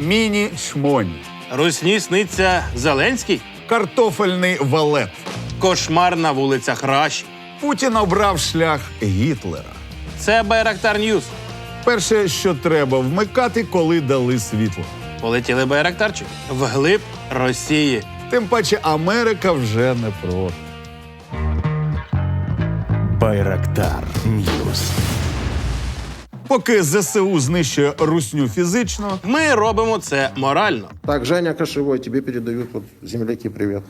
міні-шмонь, Русні сниться Зеленський. картофельний валет. Кошмар на вулицях Раші. Путін обрав шлях Гітлера. Це Байрактар Ньюс. Перше, що треба вмикати, коли дали світло. Полетіли Байрактарчик вглиб Росії. Тим паче Америка вже не проти. Байрактар Ньюс. Поки ЗСУ знищує русню фізично, Ми робимо це морально. Так, Женя Кошевой, тебе передают вот земляки привет.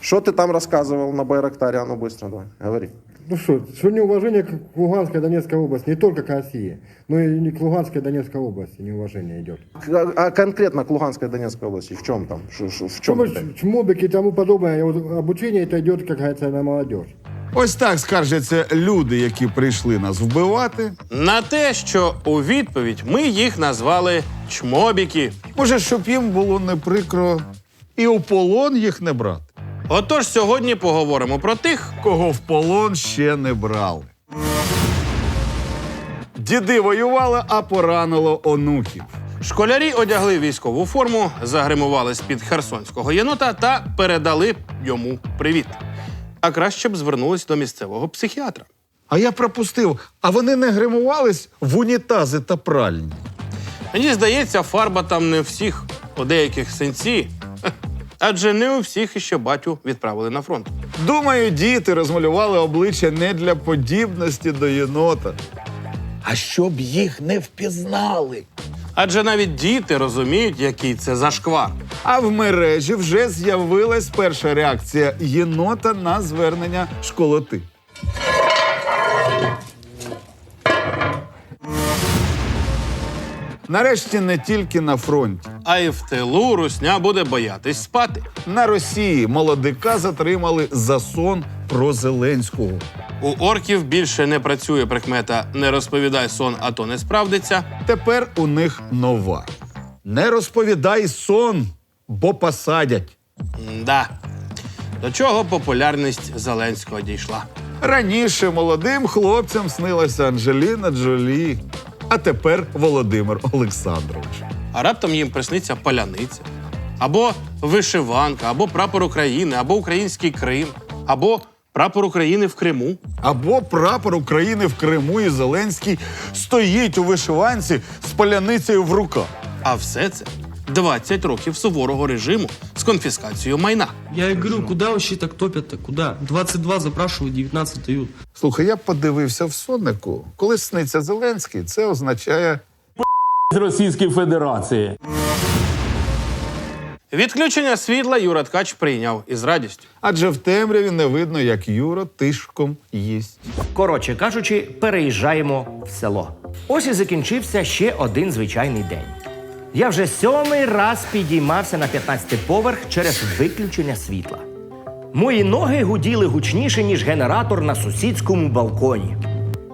Что ты там рассказывал на Байрактаре? А ну быстро давай, говори. Ну что, что неуважение к Луганской и Донецкой области, не только к России, но и не к Луганской и Донецкой области неуважение идет. К- А конкретно к Луганской и Донецкой области, в чем там? Ш- ш- В чем Ну, это? чмобики и тому подобное, и вот обучение это идет, как говорится, на молодежь. ось так скаржаться люди, які прийшли нас вбивати. На те, що у відповідь ми їх назвали чмобіки. Може, щоб їм було не прикро і у полон їх не брати. Отож, сьогодні поговоримо про тих, Кого в полон ще не брали. Діди воювали, а поранило онуків. Школярі одягли військову форму, загримували з-під херсонського єнота та передали йому привіт. А краще б звернулись до місцевого психіатра. А я пропустив, а вони не гримувались в унітази та пральні. Мені здається, фарба там не у всіх, у деяких синці. Адже не у всіх іще батю відправили на фронт. Думаю, діти розмалювали обличчя не для подібності до єнота, а щоб їх не впізнали. Адже навіть діти розуміють, який це зашквар. А в мережі вже з'явилась перша реакція єнота на звернення школоти. Нарешті не тільки на фронті. А й в тилу русня буде боятись спати. На Росії молодика затримали за сон про Зеленського. У орків більше не працює прикмета не розповідай сон, а то не справдиться. Тепер у них нова. Не розповідай сон, бо посадять. Да. До чого популярність Зеленського дійшла. Раніше молодим хлопцям снилася Анджеліна Джолі, а тепер Володимир Олександрович. А раптом їм присниться паляниця, або вишиванка, або прапор України, або український Крим, або прапор України в Криму. Або прапор України в Криму і Зеленський стоїть у вишиванці з паляницею в руках. А все це 20 років суворого режиму з конфіскацією майна. Я говорю, куда вообще так топят-то? Куда? 22 запрашивают, 19 дают. Слухай, я подивився в соннику. Коли сниться Зеленський, це означає з Російської Федерації. Відключення світла Юра Ткач прийняв із радістю. адже в темряві не видно, як Юра тишком їсть. Коротше кажучи, переїжджаємо в село. Ось і закінчився ще один звичайний день. Я вже сьомий раз підіймався на 15-й поверх через виключення світла. Мої ноги гуділи гучніше, ніж генератор на сусідському балконі.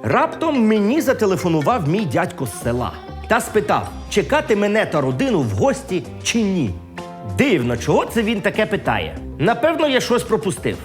Раптом мені зателефонував мій дядько з села та спитав, чекати мене та родину в гості чи ні. Дивно, чого це він таке питає. Напевно, я щось пропустив.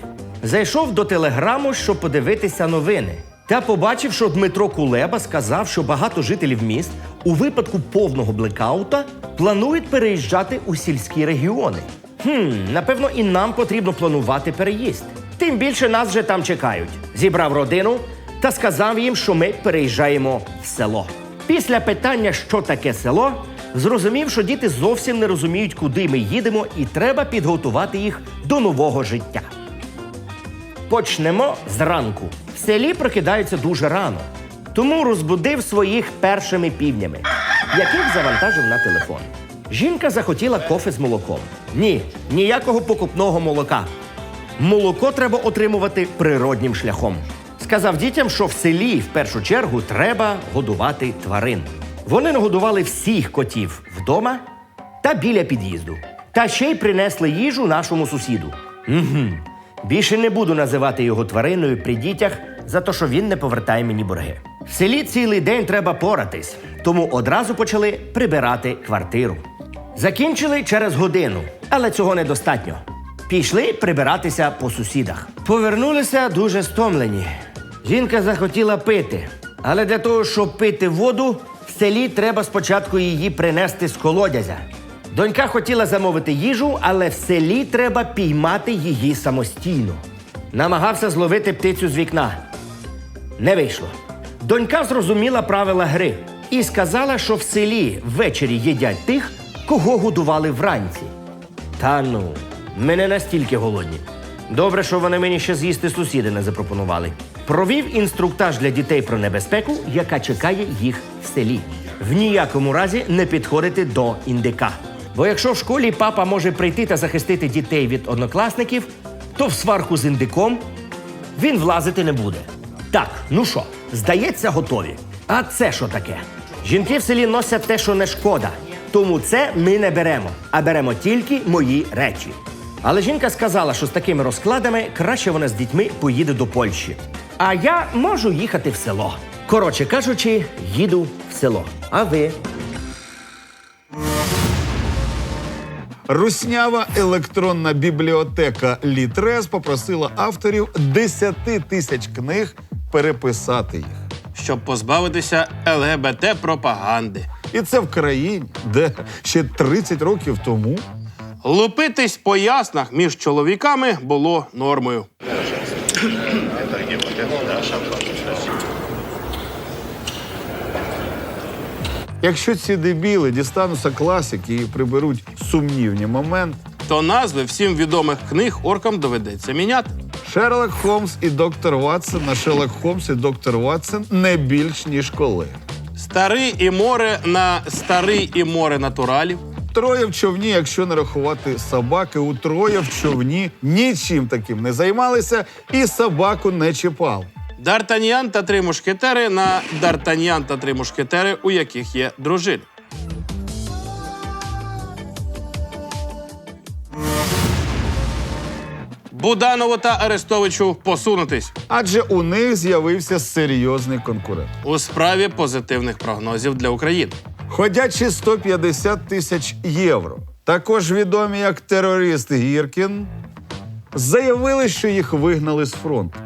Зайшов до телеграму, щоб подивитися новини. Та побачив, що Дмитро Кулеба сказав, що багато жителів міст у випадку повного блекаута планують переїжджати у сільські регіони. Хм, напевно, і нам потрібно планувати переїзд. Тим більше нас вже там чекають. Зібрав родину та сказав їм, що ми переїжджаємо в село. Після питання, що таке село, зрозумів, що діти зовсім не розуміють, куди ми їдемо, і треба підготувати їх до нового життя. Почнемо зранку. Селі прокидаються дуже рано, тому розбудив своїх першими півнями, яких завантажив на телефон. Жінка захотіла кофе з молоком. Ні, ніякого покупного молока. Молоко треба отримувати природнім шляхом. Сказав дітям, що в селі в першу чергу треба годувати тварин. Вони нагодували всіх котів вдома та біля під'їзду. Та ще й принесли їжу нашому сусіду. Угу. Більше не буду називати його твариною при дітях за те, що він не повертає мені борги. В селі цілий день треба поратись, тому одразу почали прибирати квартиру. Закінчили через годину, але цього недостатньо. Пішли прибиратися по сусідах. Повернулися дуже стомлені. Жінка захотіла пити, але для того, щоб пити воду, В селі треба спочатку її принести з колодязя. Донька хотіла замовити їжу, але в селі треба піймати її самостійно. Намагався зловити птицю з вікна. Не вийшло. Донька зрозуміла правила гри і сказала, що в селі ввечері їдять тих, кого годували вранці. Та ну, ми не настільки голодні. Добре, що вони мені ще з'їсти сусіди не запропонували. Провів інструктаж для дітей про небезпеку, яка чекає їх в селі. В ніякому разі не підходити до індика. Бо якщо в школі папа може прийти та захистити дітей від однокласників, то в сварку з індиком він влазити не буде. Так, ну що, здається, готові. А це що таке? Жінки в селі носять те, що не шкода. Тому це ми не беремо, а беремо тільки мої речі. Але жінка сказала, що з такими розкладами краще вона з дітьми поїде до Польщі. А я можу їхати в село. Коротше кажучи, їду в село. А ви? Руснява електронна бібліотека Літрес попросила авторів 10 тисяч книг переписати їх. щоб позбавитися ЛГБТ пропаганди. І це в країні, де ще 30 років тому Лупитись по яснах між чоловіками було нормою. Якщо ці дебіли дістануться класики і приберуть сумнівні моменти, То назви всім відомих книг оркам доведеться міняти. Шерлок Холмс і доктор Ватсон на Шерлок Холмс і доктор Ватсон не більш ніж колеги. Старий і море на старий і море натуралів. Троє в човні, якщо не рахувати собаки, у троє в човні нічим таким не займалися і собаку не чіпав. Д'Артаньян та три мушкетери на Д'Артаньян та три мушкетери, у яких є дружини. Буданову та Арестовичу посунутись Адже у них з'явився серйозний конкурент. у справі позитивних прогнозів для України. Ходячи 150 тисяч євро. Також відомі як терорист Гіркін, заявили, що їх вигнали з фронту.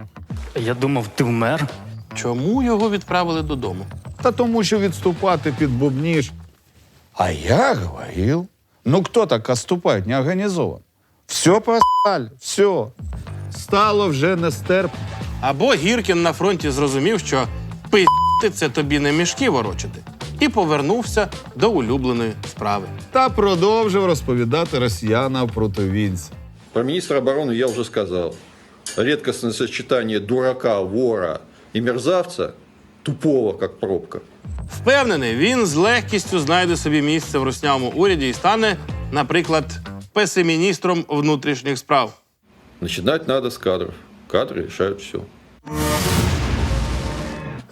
Я думав, ти вмер. Чому його відправили додому? Та тому, що відступати під бубніж. А я говорил. Ну кто так отступает не организован? Все посали, все. Стало вже нестерпно. Або Гіркін на фронті зрозумів, що пи***ти це тобі не мішки ворочити, і повернувся до улюбленої справи. Та продовжив розповідати росіянам про тувінця. Про министра обороны я уже сказал. Редкостное сочетание дурака, вора и мерзавца, тупого, как пробка. Впевнений, він з легкістю знайде собі місце в руснявому уряді і стане, наприклад, песиміністром внутрішніх справ. Начинать надо с кадров. Кадры решают все.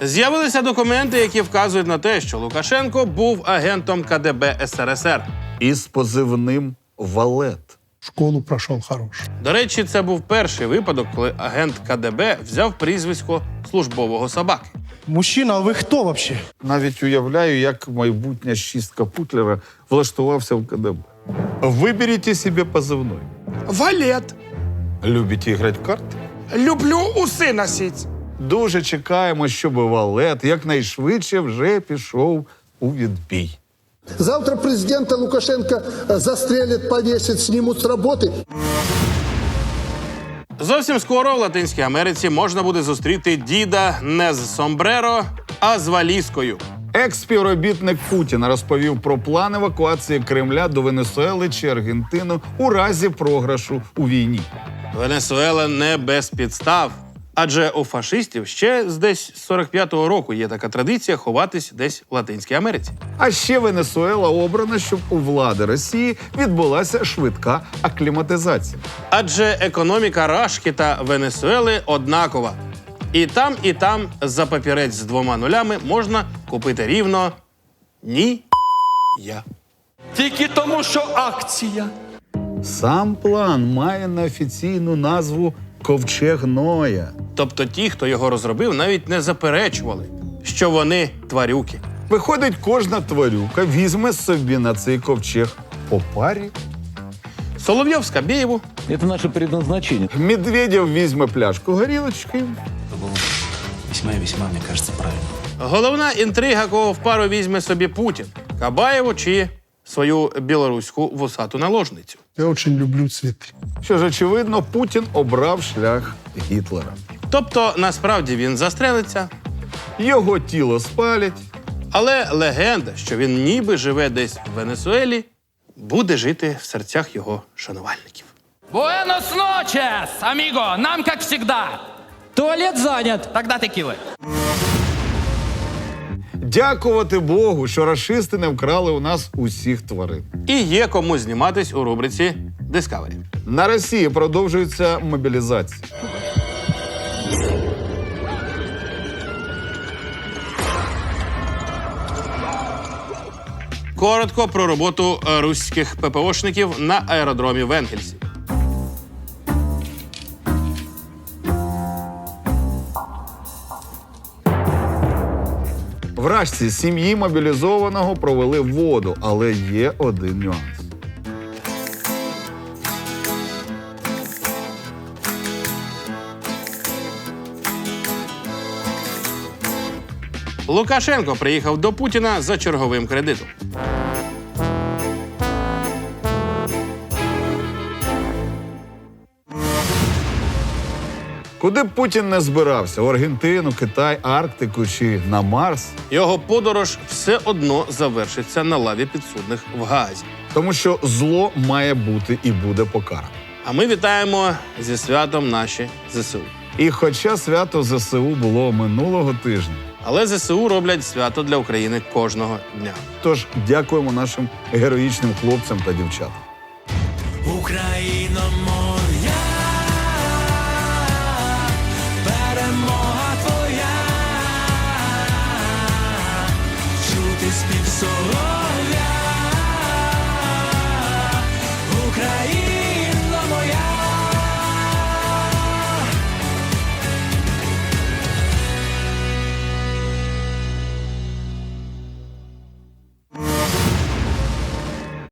З'явилися документи, які вказують на те, що Лукашенко був агентом КДБ СРСР. Із позивним Валет. Школу прошел хорош. До речі, це був перший випадок, коли агент КДБ взяв прізвисько службового собаки. Мужчина, а вы кто вообще? Навіть уявляю, як майбутня шістка Путлера влаштувався в КДБ. Виберіть собі позивной. Валет. Любите грати в карти? Люблю усы носить. Дуже чекаємо, щоб Валет якнайшвидше вже пішов у відбій. Завтра президента Лукашенко застрелят, повесят, снимут с работы. Зовсім скоро в Латинській Америці можна буде зустріти діда не з сомбреро, а з валізкою. Екс-співробітник Путіна розповів про план евакуації Кремля до Венесуели чи Аргентини у разі програшу у війні. Венесуела не без підстав. Адже у фашистів ще з десь 45-го року є така традиція ховатись десь в Латинській Америці. А ще Венесуела обрана, щоб у влади Росії відбулася швидка акліматизація. Адже економіка Рашки та Венесуели однакова. І там, і там за папірець з двома нулями можна купити рівно ні. Я. Тільки тому, що акція. Сам план має неофіційну назву Ковчег Ноя. Тобто ті, хто його розробив, навіть не заперечували, що вони тварюки. Виходить, кожна тварюка візьме собі на цей ковчег по парі. Соловйов Скабєєву, Это наше предназначение. Медведєв візьме пляшку горілочки. Весьма и весьма, мне кажется, правильно. Головна інтрига, кого в пару візьме собі Путін Кабаєву чи свою білоруську вусату наложницю. Я очень люблю цветы. Що ж, очевидно, Путін обрав шлях Гітлера. Тобто, насправді він застрелиться, Його тіло спалять, але легенда, що він ніби живе десь в Венесуелі, буде жити в серцях його шанувальників. Буэнос ночес, аміго! Нам как всегда. Туалет занят. Тогда текіли. Дякувати Богу, що рашисти не вкрали у нас усіх тварин. І є кому зніматись у рубриці Discovery. На Росії продовжується мобілізація. Коротко про роботу е, руських ППОшників на аеродромі в Енгельсі. В Рашці сім'ї мобілізованого провели воду, але є один нюанс. Лукашенко приїхав до Путіна за черговим кредитом. Куди б Путін не збирався в Аргентину, Китай, Арктику чи на Марс, Його подорож все одно завершиться на лаві підсудних в Гаазі. тому що зло має бути і буде покарано. А ми вітаємо зі святом наші ЗСУ. І хоча свято ЗСУ було минулого тижня, Але ЗСУ роблять свято для України кожного дня. тож дякуємо нашим героїчним хлопцям та дівчатам. Україно моя, So